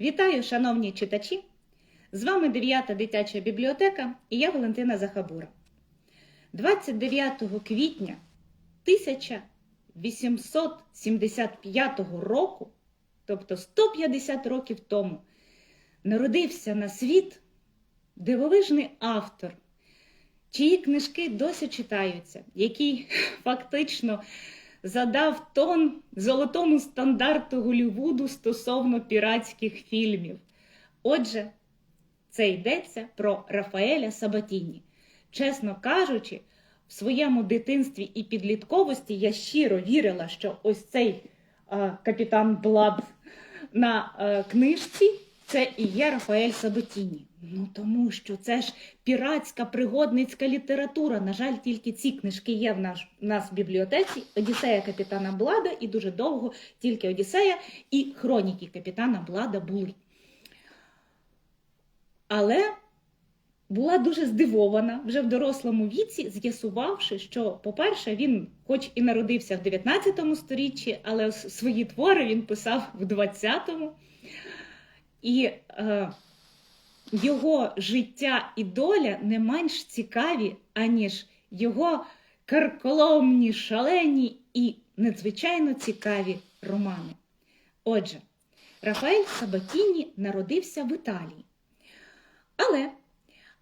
Вітаю, шановні читачі! З вами 9 дитяча бібліотека і я Валентина Захабура. 29 квітня 1875 року, тобто 150 років тому, народився на світ дивовижний автор, чиї книжки досі читаються, який фактично задав тон золотому стандарту Голлівуду стосовно піратських фільмів. Отже, це йдеться про Рафаеля Сабатіні. Чесно кажучи, в своєму дитинстві і підлітковості я щиро вірила, що ось цей е, капітан Блад на е, книжці це і є Рафаель Сабатіні. Ну тому що це ж піратська пригодницька література. На жаль, тільки ці книжки є в наш, в нас в бібліотеці. Одіссея капітана Блада, і дуже довго тільки Одіссея і хроніки капітана Блада були. Але була дуже здивована вже в дорослому віці, з'ясувавши, що, по-перше, він, хоч і народився в 19 сторіччі, але свої твори він писав в 20-му. І е, його життя і доля не менш цікаві, аніж його карколомні, шалені і надзвичайно цікаві романи. Отже, Рафаель Сабатіні народився в Італії. Але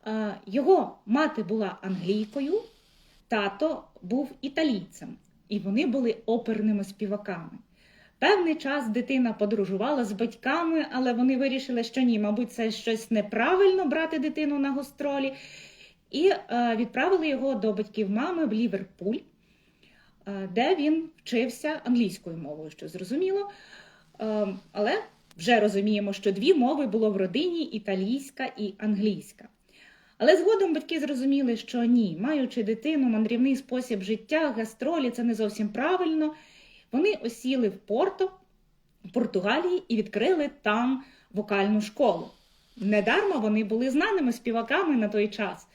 е, його мати була англійкою, тато був італійцем, і вони були оперними співаками. Певний час дитина подорожувала з батьками, але вони вирішили, що ні, мабуть, це щось неправильно брати дитину на гастролі. І е, відправили його до батьків мами в Ліверпуль, е, де він вчився англійською мовою, що зрозуміло. Е, але вже розуміємо, що дві мови було в родині італійська і англійська. Але згодом батьки зрозуміли, що ні, маючи дитину, мандрівний спосіб життя, гастролі це не зовсім правильно. Вони осіли в Порто, в Португалії і відкрили там вокальну школу. Недарма вони були знаними співаками на той час.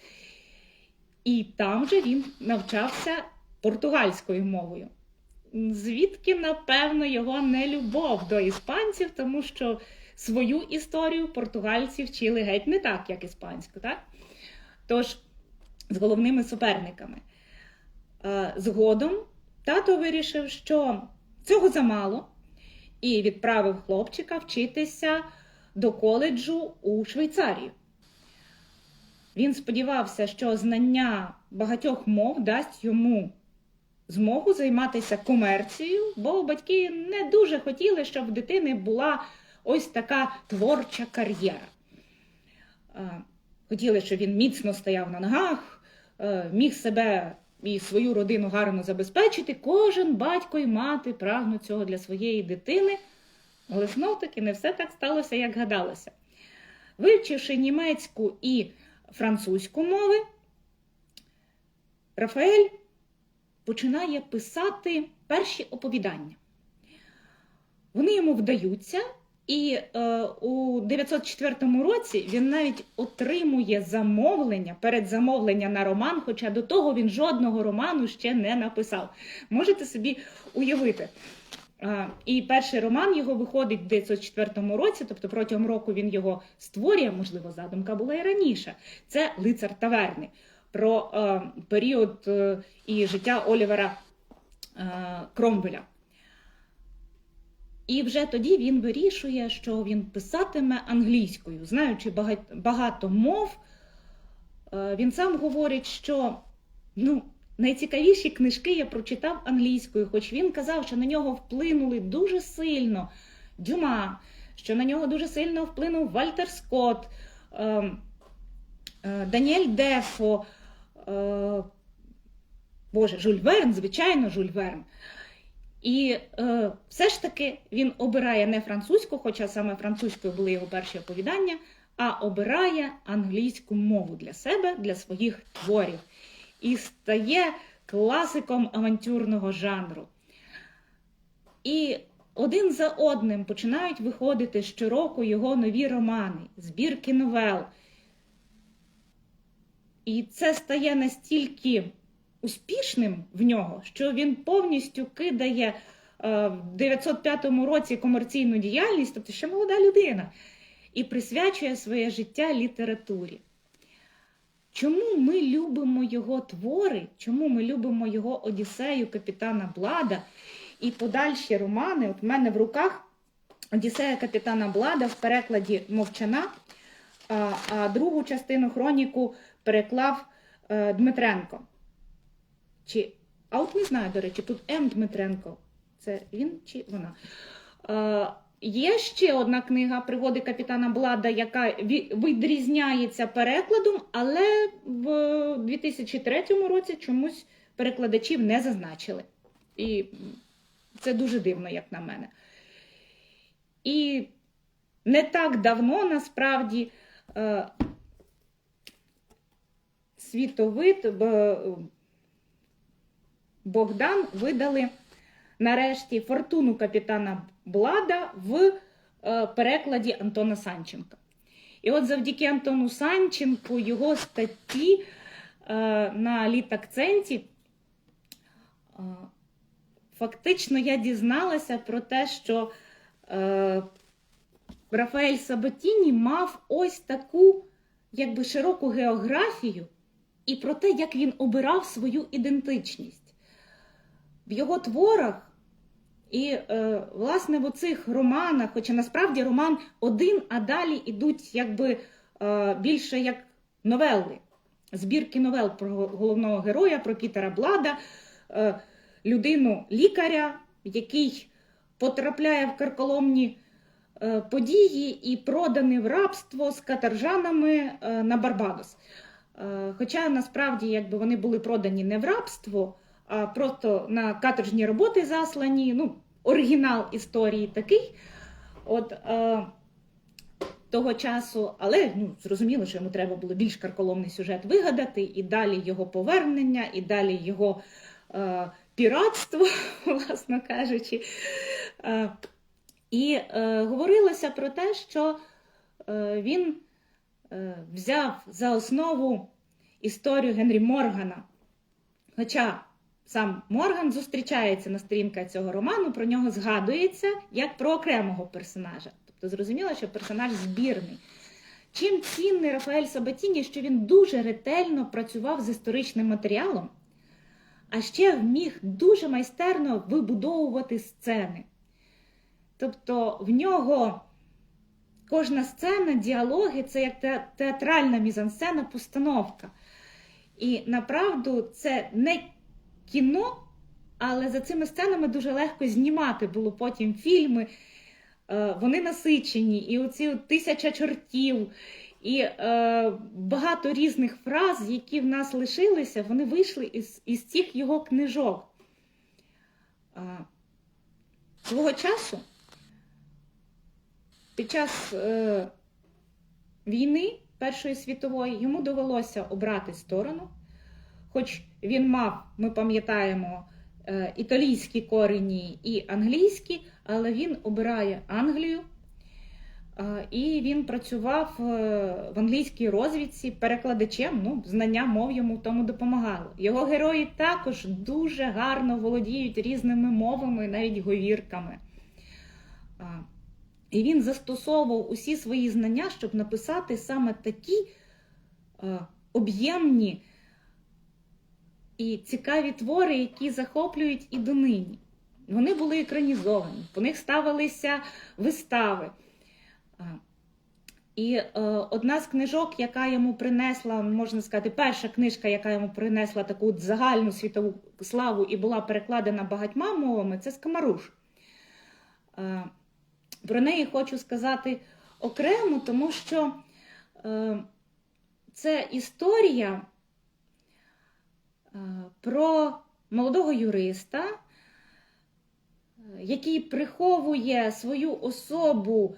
І там же він навчався португальською мовою. Звідки, напевно, його нелюбов до іспанців, тому що свою історію португальці вчили геть не так, як іспанську. так? Тож, з головними суперниками. Згодом тато вирішив, що цього замало, і відправив хлопчика вчитися до коледжу у Швейцарію. Він сподівався, що знання багатьох мов дасть йому змогу займатися комерцією, бо батьки не дуже хотіли, щоб в дитини була ось така творча кар'єра. Хотіли, щоб він міцно стояв на ногах, міг себе і свою родину гарно забезпечити. Кожен батько і мати прагнуть цього для своєї дитини. Але знов таки не все так сталося, як гадалося. Вивчивши німецьку і французьку мови, Рафаель починає писати перші оповідання. Вони йому вдаються, і е, у 904 році він навіть отримує замовлення, передзамовлення на роман, хоча до того він жодного роману ще не написав. Можете собі уявити. Е, і перший роман його виходить в 904 році, тобто протягом року він його створює, можливо, задумка була і раніше. Це лицар таверни про е, період е, і життя Олівера е, Кромвеля. І вже тоді він вирішує, що він писатиме англійською. Знаючи багато мов, він сам говорить, що ну, найцікавіші книжки я прочитав англійською, хоч він казав, що на нього вплинули дуже сильно Дюма, що на нього дуже сильно вплинув Вальтер Скотт, Даніель Дефо, Боже, Жюль Верн, звичайно, Жюль Верн. І е, все ж таки він обирає не французьку, хоча саме французькою були його перші оповідання, а обирає англійську мову для себе, для своїх творів. І стає класиком авантюрного жанру. І один за одним починають виходити щороку його нові романи, збірки новел. І це стає настільки успішним в нього, що він повністю кидає е, в 905 році комерційну діяльність, тобто ще молода людина, і присвячує своє життя літературі. Чому ми любимо його твори? Чому ми любимо його Одіссею капітана Блада і подальші романи? От в мене в руках Одіссея капітана Блада в перекладі Мовчана, а, другу частину хроніку переклав е, Дмитренко. Чи, а от не знаю, до речі, тут М. Дмитренко. Це він чи вона? Е, Є ще одна книга Пригоди капітана Блада, яка відрізняється перекладом, але в 2003 році чомусь перекладачів не зазначили. І це дуже дивно, як на мене. І не так давно насправді е, світовид Богдан видали нарешті фортуну капітана Блада в е, перекладі Антона Санченка. І от завдяки Антону Санченку його статті е, на літакценті е, фактично я дізналася про те, що Рафаель Сабатіні мав ось таку якби широку географію і про те, як він обирав свою ідентичність. В його творах і, е, власне, в оцих романах, хоча насправді роман один, а далі йдуть якби е, більше як новели, збірки новел про головного героя, про Пітера Блада, е, людину лікаря, який потрапляє в карколомні події і проданий в рабство з каторжанами е, на Барбадос. Хоча насправді якби вони були продані не в рабство, просто на каторжні роботи заслані. Ну, оригінал історії такий. От е, того часу, але ну, зрозуміло, що йому треба було більш карколомний сюжет вигадати, і далі його повернення, і далі його е, піратство, власно кажучи. Е, і е, говорилося про те, що е, він е, взяв за основу історію Генрі Моргана. Хоча сам Морган зустрічається на сторінках цього роману, про нього згадується як про окремого персонажа. Тобто зрозуміло, що персонаж збірний. Чим цінний Рафаель Сабатіні, що він дуже ретельно працював з історичним матеріалом, а ще вміг дуже майстерно вибудовувати сцени. Тобто в нього кожна сцена, діалоги це як театральна мізансцена, постановка. І направду це не кіно, але за цими сценами дуже легко знімати було потім фільми. Е, Вони насичені, і оці тисяча чортів, і е, багато різних фраз, які в нас лишилися, вони вийшли із, із цих його книжок. Е, Свого часу, під час е, війни Першої світової, йому довелося обрати сторону. Хоч він мав, ми пам'ятаємо, е, італійські корені і англійські, але він обирає Англію. Е, І він працював е, в англійській розвідці перекладачем. Ну, знання мов йому тому допомагало. Його герої також дуже гарно володіють різними мовами, навіть говірками. І він застосовував усі свої знання, щоб написати саме такі об'ємні і цікаві твори, які захоплюють і донині. Вони були екранізовані, по них ставилися вистави. І е, одна з книжок, яка йому принесла, можна сказати, перша книжка, яка йому принесла таку загальну світову славу і була перекладена багатьма мовами, це Скамаруш. Е, Про неї хочу сказати окремо, тому що е, це історія про молодого юриста, е, який приховує свою особу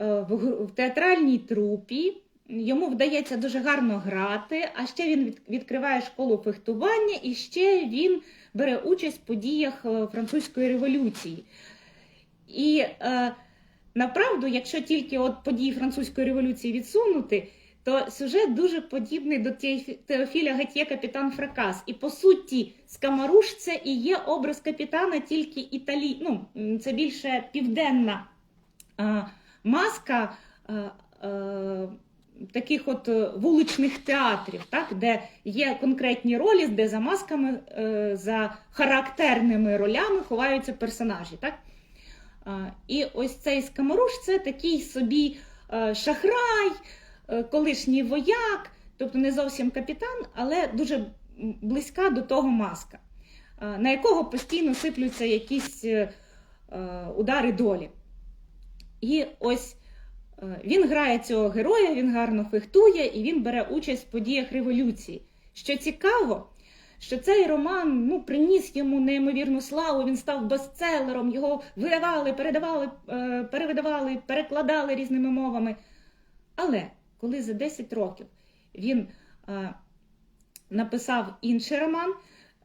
е, в театральній трупі. Йому вдається дуже гарно грати, а ще він відкриває школу фехтування і ще він бере участь в подіях е, французької революції. І е, направду, якщо тільки от події французької революції відсунути, то сюжет дуже подібний до Теофіля Гатьє Капітан Фракас. І по суті, Скамаруш це і є образ капітана, тільки італі... ну, це більше південна е, маска е, е, таких от е, вуличних театрів, так, де є конкретні ролі, де за масками, е, за характерними ролями ховаються персонажі. Так? І ось цей Скамаруш це такий собі е, шахрай, колишній вояк, тобто не зовсім капітан, але дуже близька до того маска, е, на якого постійно сиплються якісь е, е, удари долі. І ось е, він грає цього героя, він гарно фехтує і він бере участь в подіях революції. Що цікаво, що цей роман ну, приніс йому неймовірну славу, він став бестселером, його видавали, передавали, е, перевидавали, перекладали різними мовами. Але коли за 10 років він е, написав інший роман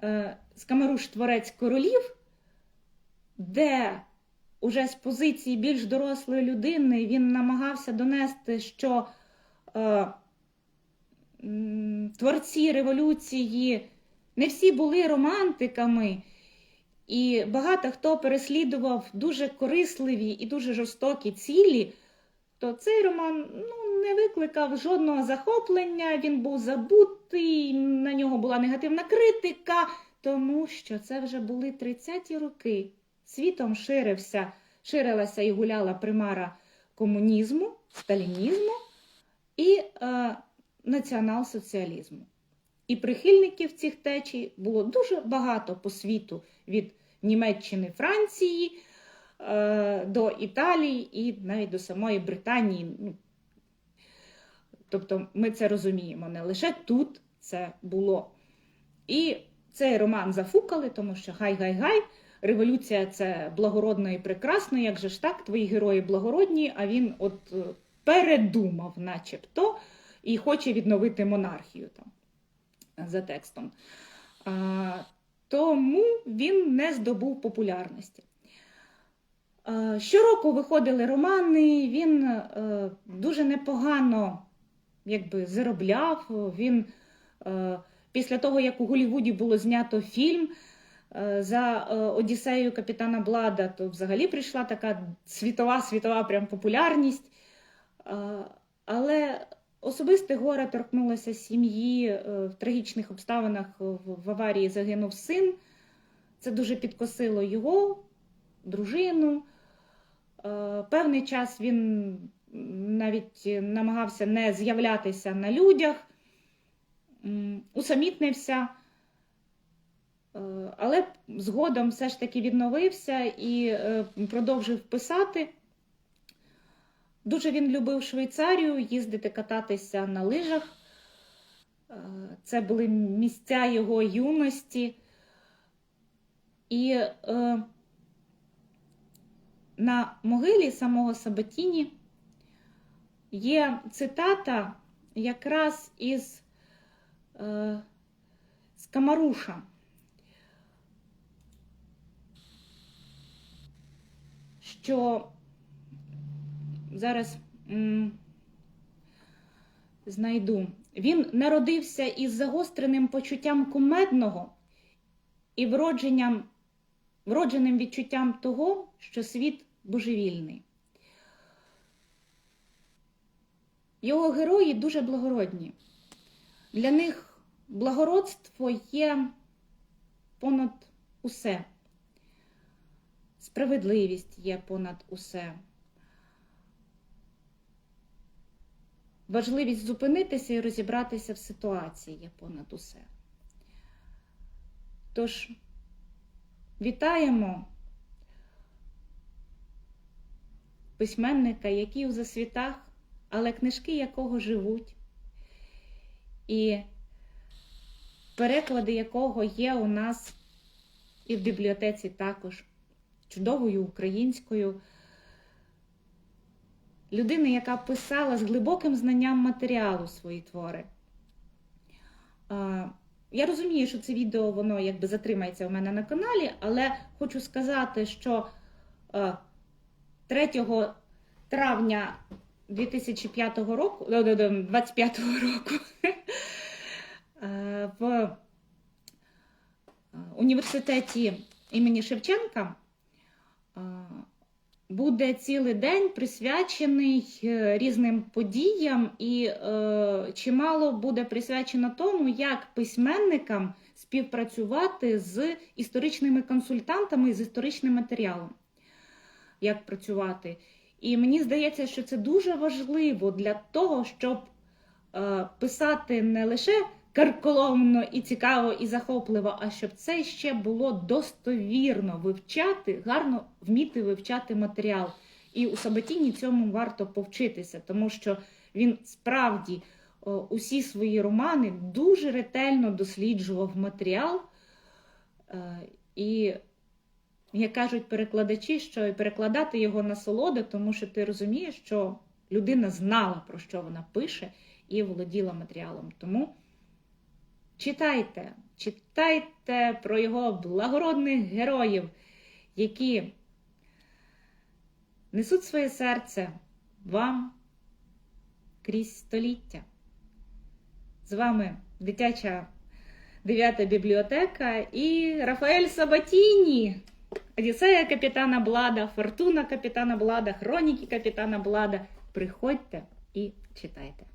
е, Скамаруш Творець королів, де уже з позиції більш дорослої людини він намагався донести, що е, творці революції не всі були романтиками, і багато хто переслідував дуже корисливі і дуже жорстокі цілі, то цей роман ну, не викликав жодного захоплення, він був забутий, на нього була негативна критика, тому що це вже були 30-ті роки. Світом ширився, ширилася і гуляла примара комунізму, сталінізму і е, націонал-соціалізму. І прихильників цих течій було дуже багато по світу від Німеччини, Франції е, до Італії і навіть до самої Британії. Тобто ми це розуміємо, не лише тут це було. І цей роман зафукали, тому що гай-гай-гай, революція це благородно і прекрасно, як же ж так, твої герої благородні, а він от е, передумав, начебто, і хоче відновити монархію там за текстом. А, тому він не здобув популярності. Щороку виходили романи, він е, дуже непогано якби, заробляв. Він е, після того, як у Голлівуді було знято фільм е, за е, Одіссеєю капітана Блада, то взагалі прийшла така світова світова прям популярність. Але Особисте горе торкнулося сім'ї в трагічних обставинах в аварії загинув син. Це дуже підкосило його, дружину. Певний час він навіть намагався не з'являтися на людях, усамітнився, Е, але згодом все ж таки відновився і е, продовжив писати. Дуже він любив Швейцарію, їздити кататися на лижах. Е, Це були місця його юності. І е, на могилі самого Сабатіні є цитата якраз із е, Скамаруша. Що зараз м, знайду. Він народився із загостреним почуттям кумедного і вродженням, вродженим відчуттям того, що світ божевільний. Його герої дуже благородні. Для них благородство є понад усе. Справедливість є понад усе. Важливість зупинитися і розібратися в ситуації є понад усе. Тож, вітаємо письменника, який у засвітах, але книжки якого живуть, і переклади якого є у нас і в бібліотеці також чудовою українською. Людини, яка писала з глибоким знанням матеріалу свої твори. Я розумію, що це відео воно якби затримається у мене на каналі, але хочу сказати, що 3 травня 2005 року, е, е, е, 25 року е, в е, університеті імені Шевченка е, буде цілий день присвячений різним подіям, і чимало буде присвячено тому, як письменникам співпрацювати з історичними консультантами з історичним матеріалом. Як працювати. І мені здається, що це дуже важливо для того, щоб е, писати не лише карколомно і цікаво і захопливо, а щоб це ще було достовірно вивчати, гарно вміти вивчати матеріал. І у Сабатіні цьому варто повчитися, тому що він справді о, усі свої романи дуже ретельно досліджував матеріал. Е, і як кажуть перекладачі, що і перекладати його насолода, тому що ти розумієш, що людина знала, про що вона пише, і володіла матеріалом. Тому читайте, читайте про його благородних героїв, які несуть своє серце вам крізь століття. З вами дитяча дев'ята бібліотека і Рафаель Сабатіні. Одіссея капітана Блада, Фортуна капітана Блада, Хроніки капітана Блада. Приходьте і читайте.